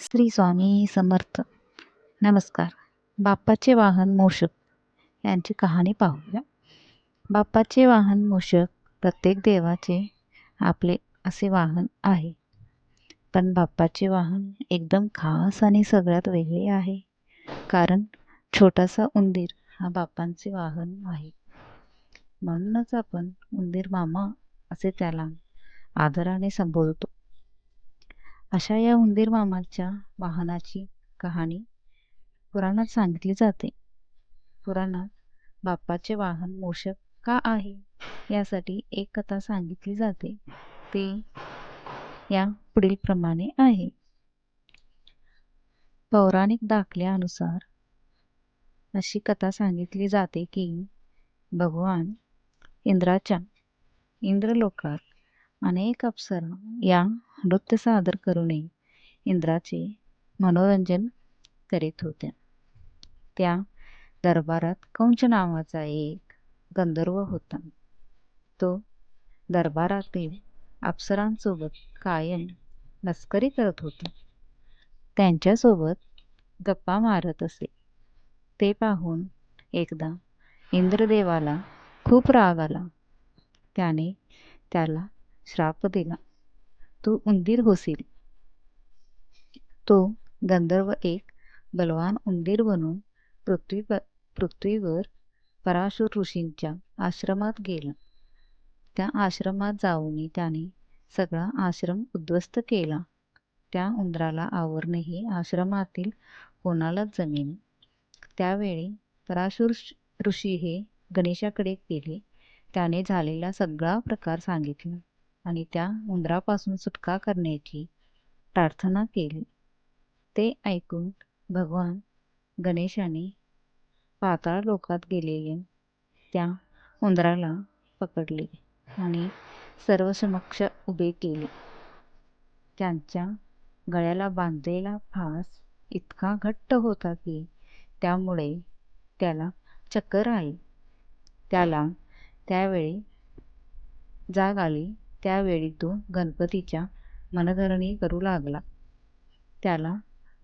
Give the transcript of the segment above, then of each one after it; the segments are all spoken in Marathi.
श्री स्वामी समर्थ. नमस्कार. बाप्पाचे वाहन मूषक यांची कहाणी पाहूया. बाप्पाचे वाहन मूषक प्रत्येक देवाचे आपले असे वाहन आहे. पण बाप्पाचे वाहन एकदम खास आणि सगळ्यात वेगळे आहे. कारण छोटासा उंदीर हा बाप्पांचे वाहन आहे. म्हणूनच आपण उंदीर मामा असे त्याला आदराने संबोधतो. अशा या उंदीर मामाच्या वाहनाची कहाणी पुराणात सांगितली जाते. पुराणात बाप्पाचे वाहन मूषक का आहे यासाठी एक कथा सांगितली जाते. ती या पुढील प्रमाणे आहे. पौराणिक दाखल्यानुसार अशी कथा सांगितली जाते की भगवान इंद्राच्या इंद्रलोकात अनेक अप्सरा या नृत्य सादर करूनही इंद्राचे मनोरंजन करीत होत्या. त्या दरबारात कंच नावाचा एक गंधर्व होता. तो दरबारातील अप्सरांसोबत कायम मस्करी करत होता. त्यांच्यासोबत गप्पा मारत असे. ते पाहून एकदा इंद्रदेवाला खूप राग आला. त्याने त्याला श्राप दिला. तू उंदीर होशील. तो गंधर्व एक बलवान उंदीर बनून पृथ्वी पृथ्वीवर पराशुर ऋषींच्या आश्रमात गेला. त्या आश्रमात जाऊन त्याने सगळा आश्रम उद्ध्वस्त केला. त्या उंदराला आवरणेही आश्रमातील कोणालाच जमेल त्यावेळी पराशुर ऋषी हे गणेशाकडे गेले. त्याने झालेला सगळा प्रकार सांगितला. आणि त्या उंदरापासून सुटका करण्याची प्रार्थना केली. ते ऐकून भगवान गणेशाने पाताळ लोकात गेलेले त्या उंदराला पकडले आणि सर्वसमक्ष उभे केले. त्यांच्या गळ्याला बांधलेला फास इतका घट्ट होता की त्यामुळे त्याला चक्कर आली. त्याला त्यावेळी जाग आली. त्यावेळी तो गणपतीच्या मनधरणी करू लागला. त्याला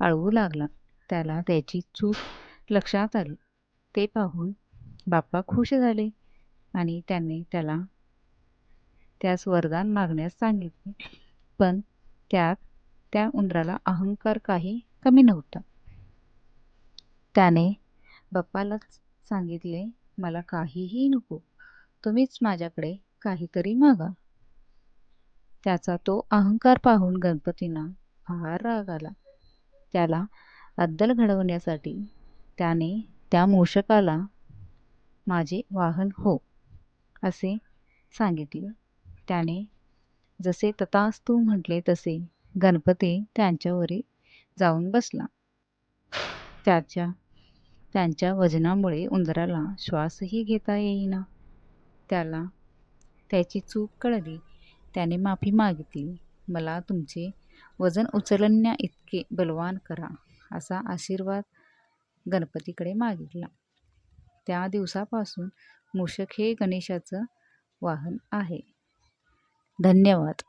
अळवू लागला. त्याला त्याची चूक लक्षात आली. ते पाहून बाप्पा खुश झाले आणि त्यांनी त्याला त्यास वरदान मागण्यास सांगितले. पण त्यात त्या उंदराला अहंकार काही कमी नव्हता. त्याने बाप्पालाच सांगितले मला काहीही नको. तुम्हीच माझ्याकडे काहीतरी मागा. त्याचा तो अहंकार पाहून गणपतींना फार राग आला. त्याला अद्दल घडवण्यासाठी त्याने त्या मूषकाला माझे वाहन हो असे सांगितले. त्याने जसे तथास्तू म्हटले तसे गणपती त्यांच्यावरी जाऊन बसला. त्याच्या त्यांच्या वजनामुळे उंदराला श्वासही घेता येईना. त्याला त्याची चूक कळली. त्याने माफी मागितली. मला तुमचे वजन उचलण्या इतके बलवान करा असा आशीर्वाद गणपतीकडे मागितला. त्या दिवसापासून मूषक हे गणेशाचं वाहन आहे. धन्यवाद.